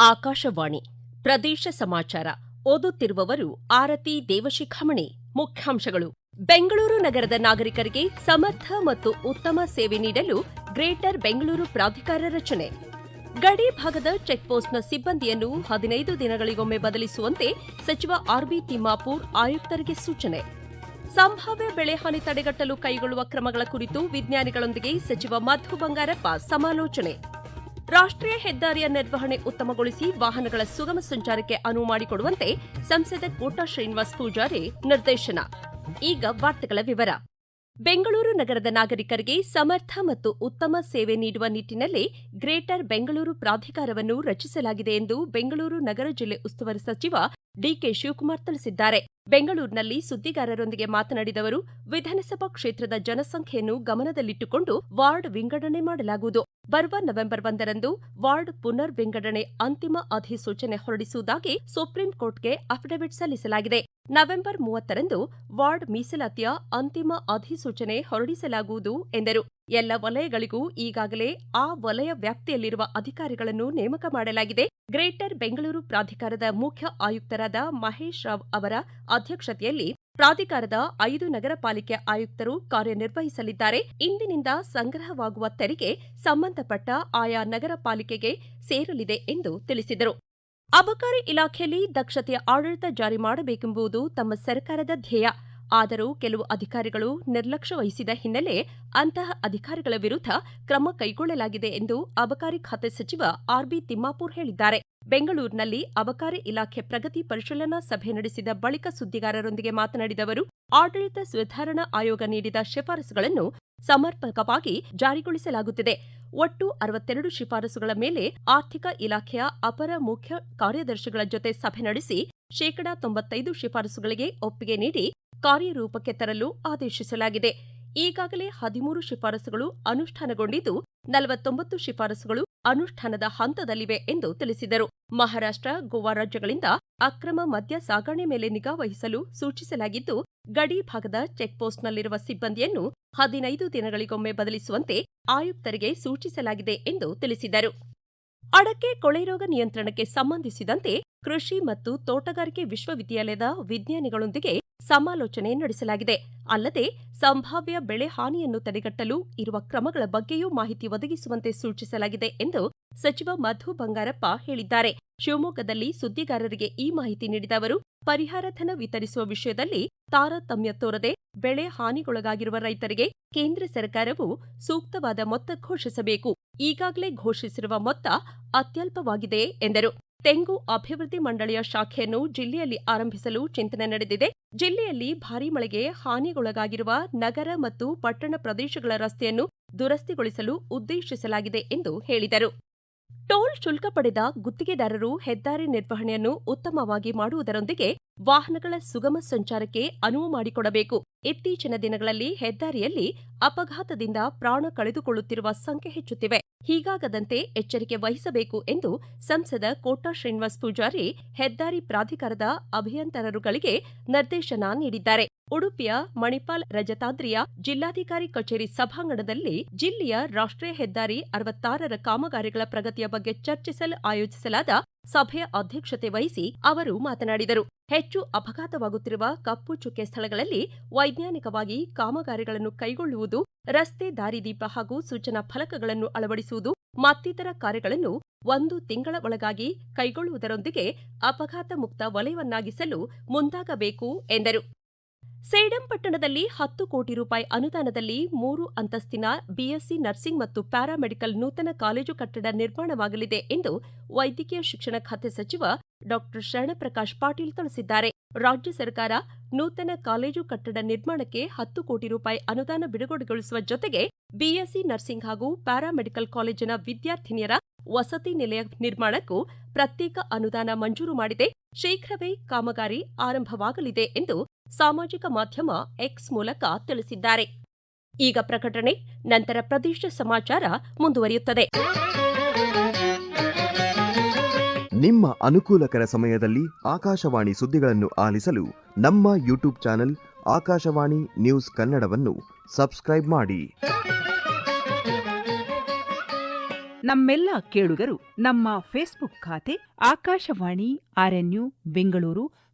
ಆಕಾಶವಾಣಿ ಪ್ರದೇಶ ಸಮಾಚಾರ ಓದುತ್ತಿರುವವರು ಆರತಿ ದೇವಶಿಖಾಮಣಿ ಮುಖ್ಯಾಂಶಗಳು. ಬೆಂಗಳೂರು ನಗರದ ನಾಗರಿಕರಿಗೆ ಸಮರ್ಥ ಮತ್ತು ಉತ್ತಮ ಸೇವೆ ನೀಡಲು ಗ್ರೇಟರ್ ಬೆಂಗಳೂರು ಪ್ರಾಧಿಕಾರ ರಚನೆ. ಗಡಿ ಭಾಗದ ಚೆಕ್ಪೋಸ್ಟ್ನ ಸಿಬ್ಬಂದಿಯನ್ನು ಹದಿನೈದು ದಿನಗಳಿಗೊಮ್ಮೆ ಬದಲಿಸುವಂತೆ ಸಚಿವ ಆರ್ಬಿ ತಿಮ್ಮಾಪೂರ್ ಆಯುಕ್ತರಿಗೆ ಸೂಚನೆ. ಸಂಭಾವ್ಯ ಬೆಳೆಹಾನಿ ತಡೆಗಟ್ಟಲು ಕೈಗೊಳ್ಳುವ ಕ್ರಮಗಳ ಕುರಿತು ವಿಜ್ಞಾನಿಗಳೊಂದಿಗೆ ಸಚಿವ ಮಧು ಬಂಗಾರಪ್ಪ ಸಮಾಲೋಚನೆ. ರಾಷ್ಟ್ರೀಯ ಹೆದ್ದಾರಿಯ ನಿರ್ವಹಣೆ ಉತ್ತಮಗೊಳಿಸಿ ವಾಹನಗಳ ಸುಗಮ ಸಂಚಾರಕ್ಕೆ ಅನುವು ಮಾಡಿಕೊಡುವಂತೆ ಸಂಸದ ಕೋಟಾ ಶ್ರೀನಿವಾಸ್ ಪೂಜಾರಿ ನಿರ್ದೇಶನ. ಈಗ ವಾರ್ತೆಗಳ ವಿವರ. ಬೆಂಗಳೂರು ನಗರದ ನಾಗರಿಕರಿಗೆ ಸಮರ್ಥ ಮತ್ತು ಉತ್ತಮ ಸೇವೆ ನೀಡುವ ನಿಟ್ಟಿನಲ್ಲಿ ಗ್ರೇಟರ್ ಬೆಂಗಳೂರು ಪ್ರಾಧಿಕಾರವನ್ನು ರಚಿಸಲಾಗಿದೆ ಎಂದು ಬೆಂಗಳೂರು ನಗರ ಜಿಲ್ಲೆ ಉಸ್ತುವಾರಿ ಸಚಿವ ಡಿಕೆ ಶಿವಕುಮಾರ್ ತಿಳಿಸಿದ್ದಾರೆ. ಬೆಂಗಳೂರಿನಲ್ಲಿ ಸುದ್ದಿಗಾರರೊಂದಿಗೆ ಮಾತನಾಡಿದ ಅವರು, ವಿಧಾನಸಭಾ ಕ್ಷೇತ್ರದ ಜನಸಂಖ್ಯೆಯನ್ನು ಗಮನದಲ್ಲಿಟ್ಟುಕೊಂಡು ವಾರ್ಡ್ ವಿಂಗಡಣೆ ಮಾಡಲಾಗುವುದು. ಬರುವ ನವೆಂಬರ್ ಒಂದರಂದು ವಾರ್ಡ್ ಪುನರ್ ವಿಂಗಡಣೆ ಅಂತಿಮ ಅಧಿಸೂಚನೆ ಹೊರಡಿಸುವುದಾಗಿ ಸುಪ್ರೀಂ ಕೋರ್ಟ್ಗೆ ಅಫಿಡವಿಟ್ ಸಲ್ಲಿಸಲಾಗಿದೆ. ನವೆಂಬರ್ ಮೂವತ್ತರಂದು ವಾರ್ಡ್ ಮೀಸಲಾತಿಯ ಅಂತಿಮ ಅಧಿಸೂಚನೆ ಹೊರಡಿಸಲಾಗುವುದು ಎಂದರು. ಎಲ್ಲ ವಲಯಗಳಿಗೂ ಈಗಾಗಲೇ ಆ ವಲಯ ವ್ಯಾಪ್ತಿಯಲ್ಲಿರುವ ಅಧಿಕಾರಿಗಳನ್ನು ನೇಮಕ ಮಾಡಲಾಗಿದೆ. ಗ್ರೇಟರ್ ಬೆಂಗಳೂರು ಪ್ರಾಧಿಕಾರದ ಮುಖ್ಯ ಆಯುಕ್ತರಾದ ಮಹೇಶ್ ರಾವ್ ಅವರ ಅಧ್ಯಕ್ಷತೆಯಲ್ಲಿ ಪ್ರಾಧಿಕಾರದ ಐದು ನಗರ ಪಾಲಿಕೆ ಆಯುಕ್ತರು ಕಾರ್ಯನಿರ್ವಹಿಸಲಿದ್ದಾರೆ. ಇಂದಿನಿಂದ ಸಂಗ್ರಹವಾಗುವ ತೆರಿಗೆ ಸಂಬಂಧಪಟ್ಟ ಆಯಾ ನಗರ ಸೇರಲಿದೆ ಎಂದು ತಿಳಿಸಿದರು. ಅಬಕಾರಿ ಇಲಾಖೆಯಲ್ಲಿ ದಕ್ಷತೆಯ ಆಡಳಿತ ಜಾರಿ ಮಾಡಬೇಕೆಂಬುದು ತಮ್ಮ ಸರ್ಕಾರದ ಧ್ಯೇಯ. ಆದರೂ ಕೆಲವು ಅಧಿಕಾರಿಗಳು ನಿರ್ಲಕ್ಷ್ಯ ವಹಿಸಿದ ಹಿನ್ನೆಲೆ ಅಂತಹ ಅಧಿಕಾರಿಗಳ ವಿರುದ್ಧ ಕ್ರಮ ಕೈಗೊಳ್ಳಲಾಗಿದೆ ಎಂದು ಅಬಕಾರಿ ಖಾತೆ ಸಚಿವ ಆರ್ಬಿ ತಿಮ್ಮಾಪೂರ್ ಹೇಳಿದ್ದಾರೆ. ಬೆಂಗಳೂರಿನಲ್ಲಿ ಅಬಕಾರಿ ಇಲಾಖೆ ಪ್ರಗತಿ ಪರಿಶೀಲನಾ ಸಭೆ ನಡೆಸಿದ ಬಳಿಕ ಸುದ್ದಿಗಾರರೊಂದಿಗೆ ಮಾತನಾಡಿದ ಅವರು, ಆಡಳಿತ ಸುಧಾರಣಾ ಆಯೋಗ ನೀಡಿದ ಶಿಫಾರಸುಗಳನ್ನು ಸಮರ್ಪಕವಾಗಿ ಜಾರಿಗೊಳಿಸಲಾಗುತ್ತಿದೆ. ಒಟ್ಟು ಅರವತ್ತೆರಡು ಶಿಫಾರಸುಗಳ ಮೇಲೆ ಆರ್ಥಿಕ ಇಲಾಖೆಯ ಅಪರ ಮುಖ್ಯ ಕಾರ್ಯದರ್ಶಿಗಳ ಜೊತೆ ಸಭೆ ನಡೆಸಿ ಶೇಕಡಾ ತೊಂಬತ್ತೈದು ಶಿಫಾರಸುಗಳಿಗೆ ಒಪ್ಪಿಗೆ ನೀಡಿ ಕಾರ್ಯರೂಪಕ್ಕೆ ತರಲು ಆದೇಶಿಸಲಾಗಿದೆ. ಈಗಾಗಲೇ ಹದಿಮೂರು ಶಿಫಾರಸುಗಳು ಅನುಷ್ಠಾನಗೊಂಡಿದ್ದು, ನಲವತ್ತೊಂಬತ್ತು ಶಿಫಾರಸುಗಳು ಅನುಷ್ಠಾನದ ಹಂತದಲ್ಲಿವೆ ಎಂದು ತಿಳಿಸಿದರು. ಮಹಾರಾಷ್ಟ್ರ, ಗೋವಾ ರಾಜ್ಯಗಳಿಂದ ಅಕ್ರಮ ಮದ್ಯ ಸಾಗಣೆ ಮೇಲೆ ನಿಗಾ ವಹಿಸಲು ಸೂಚಿಸಲಾಗಿದ್ದು, ಗಡಿ ಭಾಗದ ಚೆಕ್ಪೋಸ್ಟ್ನಲ್ಲಿರುವ ಸಿಬ್ಬಂದಿಯನ್ನು ಹದಿನೈದು ದಿನಗಳಿಗೊಮ್ಮೆ ಬದಲಿಸುವಂತೆ ಆಯುಕ್ತರಿಗೆ ಸೂಚಿಸಲಾಗಿದೆ ಎಂದು ತಿಳಿಸಿದರು. ಅಡಕೆ ಕೊಳೆರೋಗ ನಿಯಂತ್ರಣಕ್ಕೆ ಸಂಬಂಧಿಸಿದಂತೆ ಕೃಷಿ ಮತ್ತು ತೋಟಗಾರಿಕೆ ವಿಶ್ವವಿದ್ಯಾಲಯದ ವಿಜ್ಞಾನಿಗಳೊಂದಿಗೆ ಸಮಾಲೋಚನೆ ನಡೆಸಲಾಗಿದೆ. ಅಲ್ಲದೆ, ಸಂಭಾವ್ಯ ಬೆಳೆ ಹಾನಿಯನ್ನು ತಡೆಗಟ್ಟಲು ಇರುವ ಕ್ರಮಗಳ ಬಗ್ಗೆಯೂ ಮಾಹಿತಿ ಒದಗಿಸುವಂತೆ ಸೂಚಿಸಲಾಗಿದೆ ಎಂದು ಸಚಿವ ಮಧು ಬಂಗಾರಪ್ಪ ಹೇಳಿದ್ದಾರೆ. ಶಿವಮೊಗ್ಗದಲ್ಲಿ ಸುದ್ದಿಗಾರರಿಗೆ ಈ ಮಾಹಿತಿ ನೀಡಿದ ಅವರು, ಪರಿಹಾರ ಧನ ವಿತರಿಸುವ ವಿಷಯದಲ್ಲಿ ತಾರತಮ್ಯ ತೋರದೆ ಬೆಳೆ ಹಾನಿಗೊಳಗಾಗಿರುವ ರೈತರಿಗೆ ಕೇಂದ್ರ ಸರ್ಕಾರವು ಸೂಕ್ತವಾದ ಮೊತ್ತ ಘೋಷಿಸಬೇಕು. ಈಗಾಗಲೇ ಘೋಷಿಸಿರುವ ಮೊತ್ತ ಅತ್ಯಲ್ಪವಾಗಿದೆ ಎಂದರು. ತೆಂಗು ಅಭಿವೃದ್ಧಿ ಮಂಡಳಿಯ ಶಾಖೆಯನ್ನು ಜಿಲ್ಲೆಯಲ್ಲಿ ಆರಂಭಿಸಲು ಚಿಂತನೆ ನಡೆದಿದೆ. ಜಿಲ್ಲೆಯಲ್ಲಿ ಭಾರೀ ಮಳೆಗೆ ಹಾನಿಗೊಳಗಾಗಿರುವ ನಗರ ಮತ್ತು ಪಟ್ಟಣ ಪ್ರದೇಶಗಳ ರಸ್ತೆಯನ್ನು ದುರಸ್ತಿಗೊಳಿಸಲು ಉದ್ದೇಶಿಸಲಾಗಿದೆ ಎಂದು ಹೇಳಿದರು. ಟೋಲ್ ಶುಲ್ಕ ಪಡೆದ ಗುತ್ತಿಗೆದಾರರು ಹೆದ್ದಾರಿ ನಿರ್ವಹಣೆಯನ್ನು ಉತ್ತಮವಾಗಿ ಮಾಡುವುದರೊಂದಿಗೆ ವಾಹನಗಳ ಸುಗಮ ಸಂಚಾರಕ್ಕೆ ಅನುವು ಮಾಡಿಕೊಡಬೇಕು. ಇತ್ತೀಚಿನ ದಿನಗಳಲ್ಲಿ ಹೆದ್ದಾರಿಯಲ್ಲಿ ಅಪಘಾತದಿಂದ ಪ್ರಾಣ ಕಳೆದುಕೊಳ್ಳುತ್ತಿರುವ ಸಂಖ್ಯೆ ಹೆಚ್ಚುತ್ತಿವೆ. ಹೀಗಾಗದಂತೆ ಎಚ್ಚರಿಕೆ ವಹಿಸಬೇಕು ಎಂದು ಸಂಸದ ಕೋಟಾ ಶ್ರೀನಿವಾಸ್ ಪೂಜಾರಿ ಹೆದ್ದಾರಿ ಪ್ರಾಧಿಕಾರದ ಅಭಿಯಂತರರುಗಳಿಗೆ ನಿರ್ದೇಶನ ನೀಡಿದ್ದಾರೆ. ಉಡುಪಿಯ ಮಣಿಪಾಲ್ ರಜತಾದ್ರಿಯ ಜಿಲ್ಲಾಧಿಕಾರಿ ಕಚೇರಿ ಸಭಾಂಗಣದಲ್ಲಿ ಜಿಲ್ಲೆಯ ರಾಷ್ಟ್ರೀಯ ಹೆದ್ದಾರಿ ಅರವತ್ತಾರರ ಕಾಮಗಾರಿಗಳ ಪ್ರಗತಿಯ ಬಗ್ಗೆ ಚರ್ಚಿಸಲು ಆಯೋಜಿಸಲಾದ ಸಭೆಯ ಅಧ್ಯಕ್ಷತೆ ವಹಿಸಿ ಅವರು ಮಾತನಾಡಿದರು. ಹೆಚ್ಚು ಅಪಘಾತವಾಗುತ್ತಿರುವ ಕಪ್ಪು ಚುಕ್ಕೆ ಸ್ಥಳಗಳಲ್ಲಿ ವೈಜ್ಞಾನಿಕವಾಗಿ ಕಾಮಗಾರಿಗಳನ್ನು ಕೈಗೊಳ್ಳುವುದು, ರಸ್ತೆ ದಾರಿದೀಪ ಹಾಗೂ ಸೂಚನಾ ಫಲಕಗಳನ್ನು ಅಳವಡಿಸುವುದು, ಮತ್ತಿತರ ಕಾರ್ಯಗಳನ್ನು ಒಂದು ತಿಂಗಳ ಒಳಗಾಗಿ ಕೈಗೊಳ್ಳುವುದರೊಂದಿಗೆ ಅಪಘಾತ ಮುಕ್ತ ವಲಯವನ್ನಾಗಿಸಲು ಮುಂದಾಗಬೇಕು ಎಂದರು. ಸೇಡಂ ಪಟ್ಟಣದಲ್ಲಿ ಹತ್ತು ಕೋಟಿ ರೂಪಾಯಿ ಅನುದಾನದಲ್ಲಿ ಮೂರು ಅಂತಸ್ತಿನ ಬಿಎಸ್ಸಿ ನರ್ಸಿಂಗ್ ಮತ್ತು ಪ್ಯಾರಾಮೆಡಿಕಲ್ ನೂತನ ಕಾಲೇಜು ಕಟ್ಟಡ ನಿರ್ಮಾಣವಾಗಲಿದೆ ಎಂದು ವೈದ್ಯಕೀಯ ಶಿಕ್ಷಣ ಖಾತೆ ಸಚಿವ ಡಾ ಶರಣಪ್ರಕಾಶ್ ಪಾಟೀಲ್ ತಿಳಿಸಿದ್ದಾರೆ. ರಾಜ್ಯ ಸರ್ಕಾರ ನೂತನ ಕಾಲೇಜು ಕಟ್ಟಡ ನಿರ್ಮಾಣಕ್ಕೆ ಹತ್ತು ಕೋಟಿ ರೂಪಾಯಿ ಅನುದಾನ ಬಿಡುಗಡೆಗೊಳಿಸುವ ಜೊತೆಗೆ ಬಿಎಸ್ಸಿ ನರ್ಸಿಂಗ್ ಹಾಗೂ ಪ್ಯಾರಾಮೆಡಿಕಲ್ ಕಾಲೇಜಿನ ವಿದ್ಯಾರ್ಥಿನಿಯರ ವಸತಿ ನಿಲಯ ನಿರ್ಮಾಣಕ್ಕೂ ಪ್ರತ್ಯೇಕ ಅನುದಾನ ಮಂಜೂರು ಮಾಡಿದೆ. ಶೀಘ್ರವೇ ಕಾಮಗಾರಿ ಆರಂಭವಾಗಲಿದೆ ಎಂದು ಸಾಮಾಜಿಕ ಮಾಧ್ಯಮ ಎಕ್ಸ್ ಮೂಲಕ ತಿಳಿಸಿದ್ದಾರೆ. ಈಗ ಪ್ರಕಟಣೆ ನಂತರ ಪ್ರದೇಶ ಸಮಾಚಾರ ಮುಂದುವರಿಯುತ್ತದೆ. ನಿಮ್ಮ ಅನುಕೂಲಕರ ಸಮಯದಲ್ಲಿ ಆಕಾಶವಾಣಿ ಸುದ್ದಿಗಳನ್ನು ಆಲಿಸಲು ನಮ್ಮ ಯೂಟ್ಯೂಬ್ ಚಾನೆಲ್ ಆಕಾಶವಾಣಿ ನ್ಯೂಸ್ ಕನ್ನಡವನ್ನು ಸಬ್ಸ್ಕ್ರೈಬ್ ಮಾಡಿ. ನಮ್ಮೆಲ್ಲ ಕೇಳುಗರು ನಮ್ಮ ಫೇಸ್ಬುಕ್ ಖಾತೆ ಆಕಾಶವಾಣಿ ಆರ್ಎನ್ಯು ಬೆಂಗಳೂರು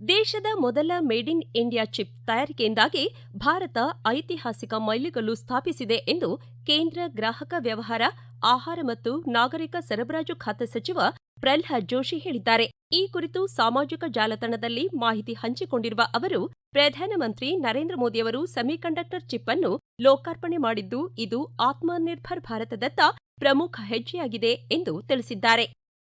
ದೇಶದ ಮೊದಲ ಮೇಡ್ ಇನ್ ಇಂಡಿಯಾ ಚಿಪ್ ತಯಾರಿಕೆಯಿಂದಾಗಿ ಭಾರತ ಐತಿಹಾಸಿಕ ಮೈಲಿಗಲ್ಲು ಸ್ಥಾಪಿಸಿದೆ ಎಂದು ಕೇಂದ್ರ ಗ್ರಾಹಕ ವ್ಯವಹಾರ, ಆಹಾರ ಮತ್ತು ನಾಗರಿಕ ಸರಬರಾಜು ಖಾತೆ ಸಚಿವ ಪ್ರಲ್ಹಾದ್ ಜೋಶಿ ಹೇಳಿದ್ದಾರೆ. ಈ ಕುರಿತು ಸಾಮಾಜಿಕ ಜಾಲತಾಣದಲ್ಲಿ ಮಾಹಿತಿ ಹಂಚಿಕೊಂಡಿರುವ ಅವರು, ಪ್ರಧಾನಮಂತ್ರಿ ನರೇಂದ್ರ ಮೋದಿಯವರು ಸೆಮಿಕಂಡಕ್ಟರ್ ಚಿಪ್ ಅನ್ನು ಲೋಕಾರ್ಪಣೆ ಮಾಡಿದ್ದು, ಇದು ಆತ್ಮನಿರ್ಭರ್ ಭಾರತದತ್ತ ಪ್ರಮುಖ ಹೆಜ್ಜೆಯಾಗಿದೆ ಎಂದು ತಿಳಿಸಿದ್ದಾರೆ.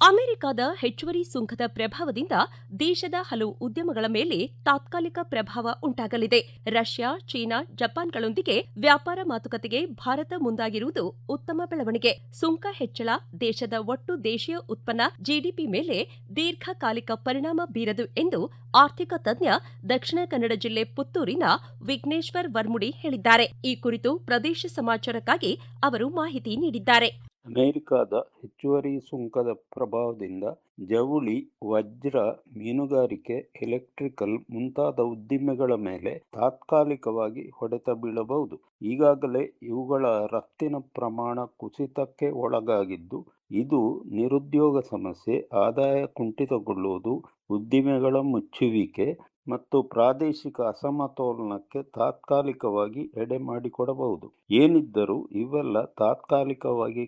ಅಮೆರಿಕದ ಹೆಚ್ಚುವರಿ ಸುಂಕದ ಪ್ರಭಾವದಿಂದ ದೇಶದ ಹಲವು ಉದ್ಯಮಗಳ ಮೇಲೆ ತಾತ್ಕಾಲಿಕ ಪ್ರಭಾವ ಉಂಟಾಗಲಿದೆ. ರಷ್ಯಾ, ಚೀನಾ, ಜಪಾನ್ಗಳೊಂದಿಗೆ ವ್ಯಾಪಾರ ಮಾತುಕತೆಗೆ ಭಾರತ ಮುಂದಾಗಿರುವುದು ಉತ್ತಮ ಬೆಳವಣಿಗೆ. ಸುಂಕ ಹೆಚ್ಚಳ ದೇಶದ ಒಟ್ಟು ದೇಶೀಯ ಉತ್ಪನ್ನ ಜಿಡಿಪಿ ಮೇಲೆ ದೀರ್ಘಕಾಲಿಕ ಪರಿಣಾಮ ಬೀರದು ಎಂದು ಆರ್ಥಿಕ ತಜ್ಞ ದಕ್ಷಿಣ ಕನ್ನಡ ಜಿಲ್ಲೆ ಪುತ್ತೂರಿನ ವಿಘ್ನೇಶ್ವರ್ ವರ್ಮುಡಿ ಹೇಳಿದ್ದಾರೆ. ಈ ಕುರಿತು ಪ್ರದೇಶ ಸಮಾಚಾರಕ್ಕಾಗಿ ಅವರು ಮಾಹಿತಿ ನೀಡಿದ್ದಾರೆ. ಅಮೆರಿಕದ ಹೆಚ್ಚುವರಿ ಸುಂಕದ ಪ್ರಭಾವದಿಂದ ಜವಳಿ, ವಜ್ರ, ಮೀನುಗಾರಿಕೆ, ಎಲೆಕ್ಟ್ರಿಕಲ್ ಮುಂತಾದ ಉದ್ದಿಮೆಗಳ ಮೇಲೆ ತಾತ್ಕಾಲಿಕವಾಗಿ ಹೊಡೆತ ಬೀಳಬಹುದು. ಈಗಾಗಲೇ ಇವುಗಳ ರಫ್ತಿನ ಪ್ರಮಾಣ ಕುಸಿತಕ್ಕೆ ಒಳಗಾಗಿದ್ದು, ಇದು ನಿರುದ್ಯೋಗ ಸಮಸ್ಯೆ, ಆದಾಯ ಕುಂಠಿತಗೊಳ್ಳುವುದು, ಉದ್ದಿಮೆಗಳ ಮುಚ್ಚುವಿಕೆ ಮತ್ತು ಪ್ರಾದೇಶಿಕ ಅಸಮತೋಲನಕ್ಕೆ ತಾತ್ಕಾಲಿಕವಾಗಿ ಎಡೆ ಮಾಡಿಕೊಡಬಹುದು. ಏನಿದ್ದರೂ ಇವೆಲ್ಲ ತಾತ್ಕಾಲಿಕವಾಗಿ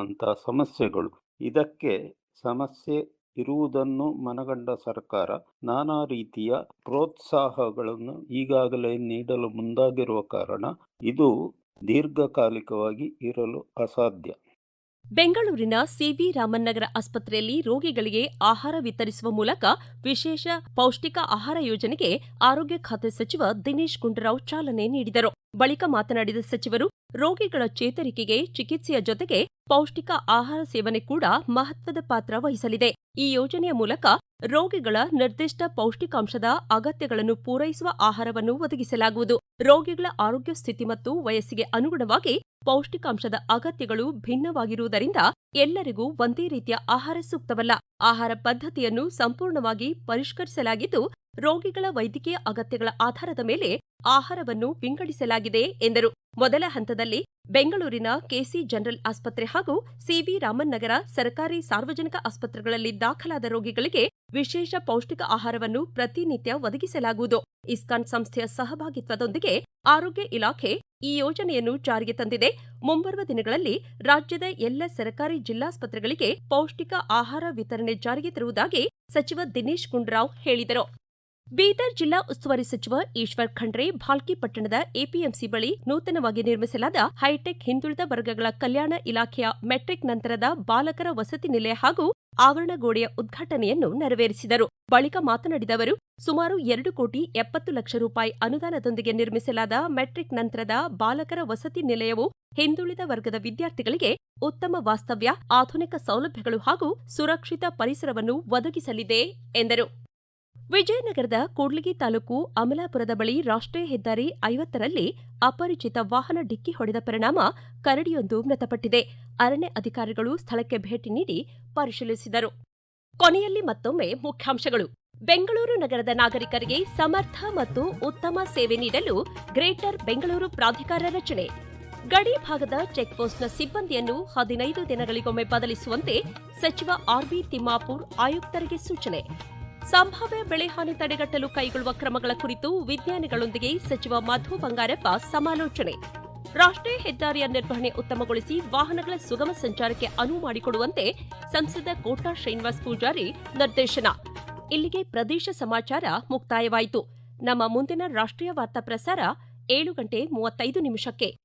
ಅಂತ ಸಮಸ್ಯೆಗಳು. ಇದಕ್ಕೆ ಸಮಸ್ಯೆ ಇರುವುದನ್ನು ಮನಗಂಡ ಸರ್ಕಾರ ನಾನಾ ರೀತಿಯ ಪ್ರೋತ್ಸಾಹಗಳನ್ನು ಈಗಾಗಲೇ ನೀಡಲು ಮುಂದಾಗಿರುವ ಕಾರಣ ಇದು ದೀರ್ಘಕಾಲಿಕವಾಗಿ ಇರಲು ಅಸಾಧ್ಯ. ಬೆಂಗಳೂರಿನ ಸಿವಿ ರಾಮನ್ ಆಸ್ಪತ್ರೆಯಲ್ಲಿ ರೋಗಿಗಳಿಗೆ ಆಹಾರ ವಿತರಿಸುವ ಮೂಲಕ ವಿಶೇಷ ಪೌಷ್ಟಿಕ ಆಹಾರ ಯೋಜನೆಗೆ ಆರೋಗ್ಯ ಖಾತೆ ಸಚಿವ ದಿನೇಶ್ ಗುಂಡೂರಾವ್ ಚಾಲನೆ ನೀಡಿದರು. ಬಳಿಕ ಮಾತನಾಡಿದ ಸಚಿವರು, ರೋಗಿಗಳ ಚೇತರಿಕೆಗೆ ಚಿಕಿತ್ಸೆಯ ಜೊತೆಗೆ ಪೌಷ್ಟಿಕ ಆಹಾರ ಸೇವನೆ ಕೂಡ ಮಹತ್ವದ ಪಾತ್ರ ವಹಿಸಲಿದೆ. ಈ ಯೋಜನೆಯ ಮೂಲಕ ರೋಗಿಗಳ ನಿರ್ದಿಷ್ಟ ಪೌಷ್ಟಿಕಾಂಶದ ಅಗತ್ಯಗಳನ್ನು ಪೂರೈಸುವ ಆಹಾರವನ್ನು ಒದಗಿಸಲಾಗುವುದು. ರೋಗಿಗಳ ಆರೋಗ್ಯ ಸ್ಥಿತಿ ಮತ್ತು ವಯಸ್ಸಿಗೆ ಅನುಗುಣವಾಗಿ ಪೌಷ್ಟಿಕಾಂಶದ ಅಗತ್ಯಗಳು ಭಿನ್ನವಾಗಿರುವುದರಿಂದ ಎಲ್ಲರಿಗೂ ಒಂದೇ ರೀತಿಯ ಆಹಾರ ಸೂಕ್ತವಲ್ಲ. ಆಹಾರ ಪದ್ಧತಿಯನ್ನು ಸಂಪೂರ್ಣವಾಗಿ ಪರಿಷ್ಕರಿಸಲಾಗಿದ್ದು, ರೋಗಿಗಳ ವೈದ್ಯಕೀಯ ಅಗತ್ಯಗಳ ಆಧಾರದ ಮೇಲೆ ಆಹಾರವನ್ನು ವಿಂಗಡಿಸಲಾಗಿದೆ ಎಂದರು. ಮೊದಲ ಹಂತದಲ್ಲಿ ಬೆಂಗಳೂರಿನ ಕೆಸಿ ಜನರಲ್ ಆಸ್ಪತ್ರೆ ಹಾಗೂ ಸಿವಿ ರಾಮನ್ ನಗರ ಸರ್ಕಾರಿ ಸಾರ್ವಜನಿಕ ಆಸ್ಪತ್ರೆಗಳಲ್ಲಿ ದಾಖಲಾದ ರೋಗಿಗಳಿಗೆ ವಿಶೇಷ ಪೌಷ್ಟಿಕ ಆಹಾರವನ್ನು ಪ್ರತಿನಿತ್ಯ ಒದಗಿಸಲಾಗುವುದು. ಇಸ್ಕಾನ್ ಸಂಸ್ಥೆಯ ಸಹಭಾಗಿತ್ವದೊಂದಿಗೆ ಆರೋಗ್ಯ ಇಲಾಖೆ ಈ ಯೋಜನೆಯನ್ನು ಜಾರಿಗೆ ತಂದಿದೆ. ಮುಂಬರುವ ದಿನಗಳಲ್ಲಿ ರಾಜ್ಯದ ಎಲ್ಲ ಸರ್ಕಾರಿ ಜಿಲ್ಲಾಸ್ಪತ್ರೆಗಳಿಗೆ ಪೌಷ್ಟಿಕ ಆಹಾರ ವಿತರಣೆ ಜಾರಿಗೆ ತರುವುದಾಗಿ ಸಚಿವ ದಿನೇಶ್ ಗುಂಡೂರಾವ್ ಹೇಳಿದರು. ಬೀದರ್ ಜಿಲ್ಲಾ ಉಸ್ತುವಾರಿ ಸಚಿವ ಈಶ್ವರ್ ಖಂಡ್ರೆ ಭಾಲ್ಕಿ ಪಟ್ಟಣದ ಎಪಿಎಂಸಿ ಬಳಿ ನೂತನವಾಗಿ ನಿರ್ಮಿಸಲಾದ ಹೈಟೆಕ್ ಹಿಂದುಳಿದ ವರ್ಗಗಳ ಕಲ್ಯಾಣ ಇಲಾಖೆಯ ಮೆಟ್ರಿಕ್ ನಂತರದ ಬಾಲಕರ ವಸತಿ ನಿಲಯ ಹಾಗೂ ಆವರಣ ಗೋಡೆಯ ಉದ್ಘಾಟನೆಯನ್ನು ನೆರವೇರಿಸಿದರು. ಬಳಿಕ ಮಾತನಾಡಿದ ಅವರು, ಸುಮಾರು ಎರಡು ಕೋಟಿ ಎಪ್ಪತ್ತು ಲಕ್ಷ ರೂಪಾಯಿ ಅನುದಾನದೊಂದಿಗೆ ನಿರ್ಮಿಸಲಾದ ಮೆಟ್ರಿಕ್ ನಂತರದ ಬಾಲಕರ ವಸತಿ ನಿಲಯವು ಹಿಂದುಳಿದ ವರ್ಗದ ವಿದ್ಯಾರ್ಥಿಗಳಿಗೆ ಉತ್ತಮ ವಾಸ್ತವ್ಯ, ಆಧುನಿಕ ಸೌಲಭ್ಯಗಳು ಹಾಗೂ ಸುರಕ್ಷಿತ ಪರಿಸರವನ್ನು ಒದಗಿಸಲಿದೆ ಎಂದರು. ವಿಜಯನಗರದ ಕೂಡ್ಲಿಗಿ ತಾಲೂಕು ಅಮಲಾಪುರದ ಬಳಿ ರಾಷ್ಟ್ರೀಯ ಹೆದ್ದಾರಿ ಐವತ್ತರಲ್ಲಿ ಅಪರಿಚಿತ ವಾಹನ ಡಿಕ್ಕಿ ಹೊಡೆದ ಪರಿಣಾಮ ಕರಡಿಯೊಂದು ಮೃತಪಟ್ಟಿದೆ. ಅರಣ್ಯ ಅಧಿಕಾರಿಗಳು ಸ್ಥಳಕ್ಕೆ ಭೇಟಿ ನೀಡಿ ಪರಿಶೀಲಿಸಿದರು. ಕೊನೆಯಲ್ಲಿ ಮತ್ತೊಮ್ಮೆ ಮುಖ್ಯಾಂಶಗಳು. ಬೆಂಗಳೂರು ನಗರದ ನಾಗರಿಕರಿಗೆ ಸಮರ್ಥ ಮತ್ತು ಉತ್ತಮ ಸೇವೆ ನೀಡಲು ಗ್ರೇಟರ್ ಬೆಂಗಳೂರು ಪ್ರಾಧಿಕಾರ ರಚನೆ. ಗಡಿ ಭಾಗದ ಚೆಕ್ಪೋಸ್ಟ್ನ ಸಿಬ್ಬಂದಿಯನ್ನು ಹದಿನೈದು ದಿನಗಳಿಗೊಮ್ಮೆ ಬದಲಿಸುವಂತೆ ಸಚಿವ ಆರ್ಬಿ ತಿಮ್ಮಾಪುರ್ ಆಯುಕ್ತರಿಗೆ ಸೂಚನೆ. ಸಂಭಾವ್ಯ ಬೆಳೆಹಾನಿ ತಡೆಗಟ್ಟಲು ಕೈಗೊಳ್ಳುವ ಕ್ರಮಗಳ ಕುರಿತು ವಿಜ್ಞಾನಿಗಳೊಂದಿಗೆ ಸಚಿವ ಮಧು ಬಂಗಾರಪ್ಪ ಸಮಾಲೋಚನೆ. ರಾಷ್ಟ್ರೀಯ ಹೆದ್ದಾರಿಯ ನಿರ್ವಹಣೆ ಉತ್ತಮಗೊಳಿಸಿ ವಾಹನಗಳ ಸುಗಮ ಸಂಚಾರಕ್ಕೆ ಅನುವು ಮಾಡಿಕೊಡುವಂತೆ ಸಂಸದ ಕೋಟಾ ಶ್ರೀನಿವಾಸ್ ಪೂಜಾರಿ ನಿರ್ದೇಶನ. ಇಲ್ಲಿಗೆ ಪ್ರದೇಶ ಸಮಾಚಾರ ಮುಕ್ತಾಯವಾಯಿತು. ನಮ್ಮ ಮುಂದಿನ ರಾಷ್ಟ್ರೀಯ ವಾರ್ತಾ ಪ್ರಸಾರ ಏಳು ಗಂಟೆ ಮೂವತ್ತೈದು ನಿಮಿಷಕ್ಕೆ.